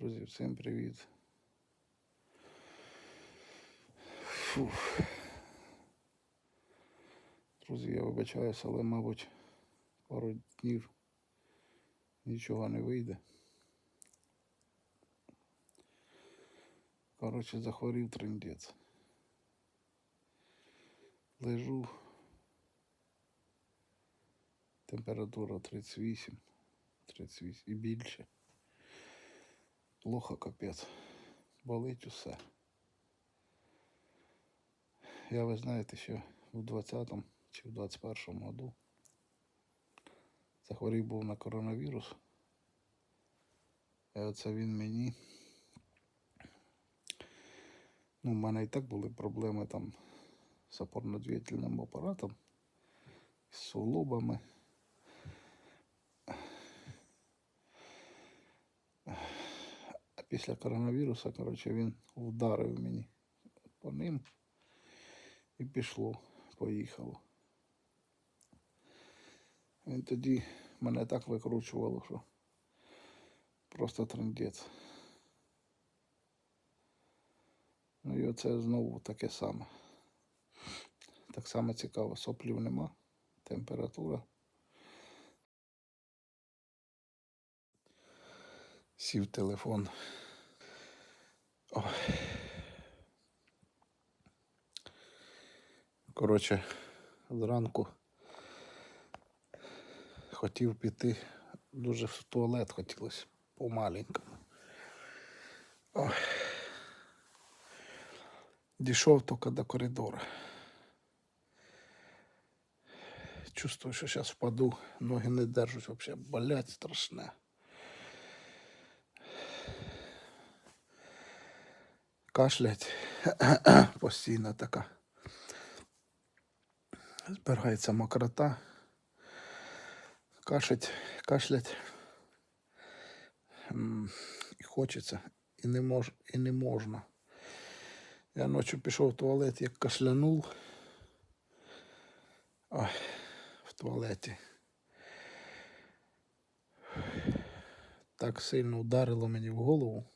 Друзі, всім привіт. Фух. Друзі, я вибачаюся, але, мабуть, пару днів нічого не вийде. Коротше, захворів трендець. Лежу. Температура 38, 38 і більше. Плохо капець. Болить усе. Я ви знаєте, що в 20-му чи в 21-му году захворів був на коронавірус. І оце він мені. Ну, в мене і так були проблеми там з опорно-двигательним апаратом, з суглобами. Після коронавірусу, коротше, він вдарив мені по ним і пішло, поїхало. Він тоді мене так викручувало, що просто трендець. Ну і оце знову таке саме. Так само цікаво, соплів нема, температура. Сів телефон. Ой. Коротше, зранку хотів піти, дуже в туалет хотілося помаленькому. Ой. Дійшов тільки до коридора. Чувствую, що зараз впаду, ноги не держать, взагалі болять страшне. Кашлять постійно така. Збирається мокрота. Кашать, кашлять. І хочеться, і не, мож, і не можна. Я ночі пішов в туалет, як кашлянув. Ой, в туалеті. Так сильно ударило мені в голову.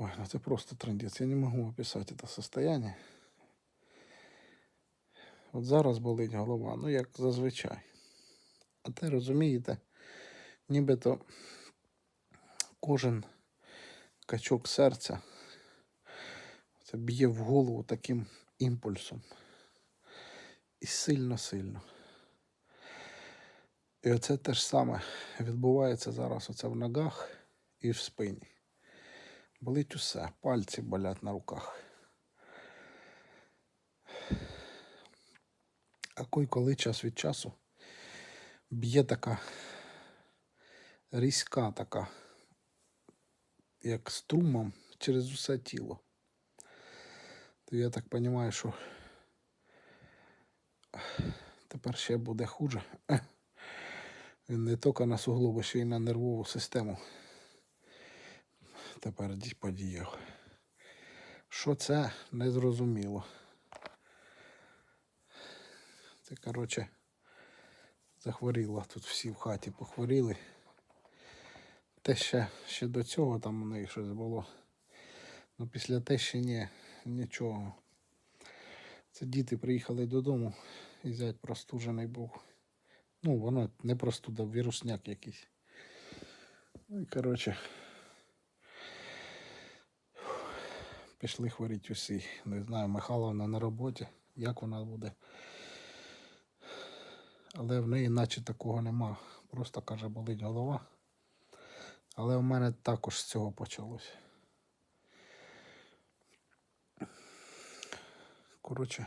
Ой, ну це просто трендець. Я не можу описати це состояние. От зараз болить голова, ну як зазвичай. А те розумієте, нібито кожен качок серця це б'є в голову таким імпульсом. І сильно-сильно. І оце те ж саме відбувається зараз оце в ногах і в спині. Болить усе, пальці болять на руках. А кой коли час від часу б'є така різка така, як струмом через усе тіло. То я так розумію, що тепер ще буде хуже. Він не тільки на суглоби, ще й на нервову систему. Тепер ді- подіяв. Що це, не зрозуміло. Це, коротше, захворіла. Тут всі в хаті похворіли. Те ще, ще до цього там у неї щось було. Ну після те ще ні, нічого. Це діти приїхали додому і зять простужений був. Ну, воно не простуда, вірусняк якийсь. Ну і коротше. Пішли хворіти усі. Не знаю, Михайловна на роботі, як вона буде. Але в неї наче такого нема. Просто каже, болить голова. Але в мене також з цього почалось. Коротше,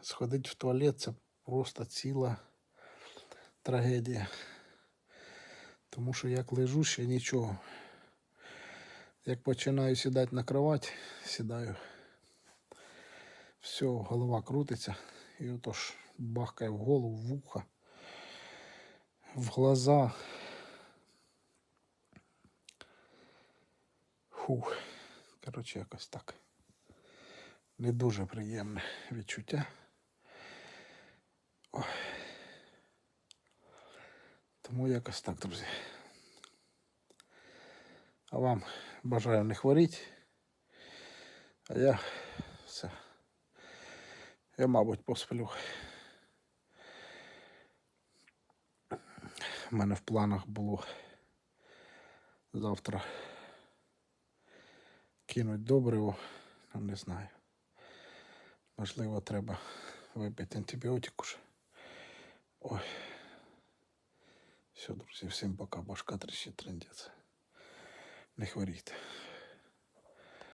сходити в туалет це просто ціла трагедія. Тому що як лежу, ще нічого. Як починаю сідати на кровать, сідаю. Все, голова крутиться. І отож бахкає в голову, в вуха, в глаза. Фух. Коротше, якось так. Не дуже приємне відчуття. Ой. Тому якось так, друзі. А вам бажаю не хворіти. А я все. Я, мабуть, посплю. У мене в планах було завтра кинуть добриво, ну не знаю. Можливо, треба випити антибіотик уже. Ой. Все, друзі, всім пока. Башка трещить трендець. Не хворійте.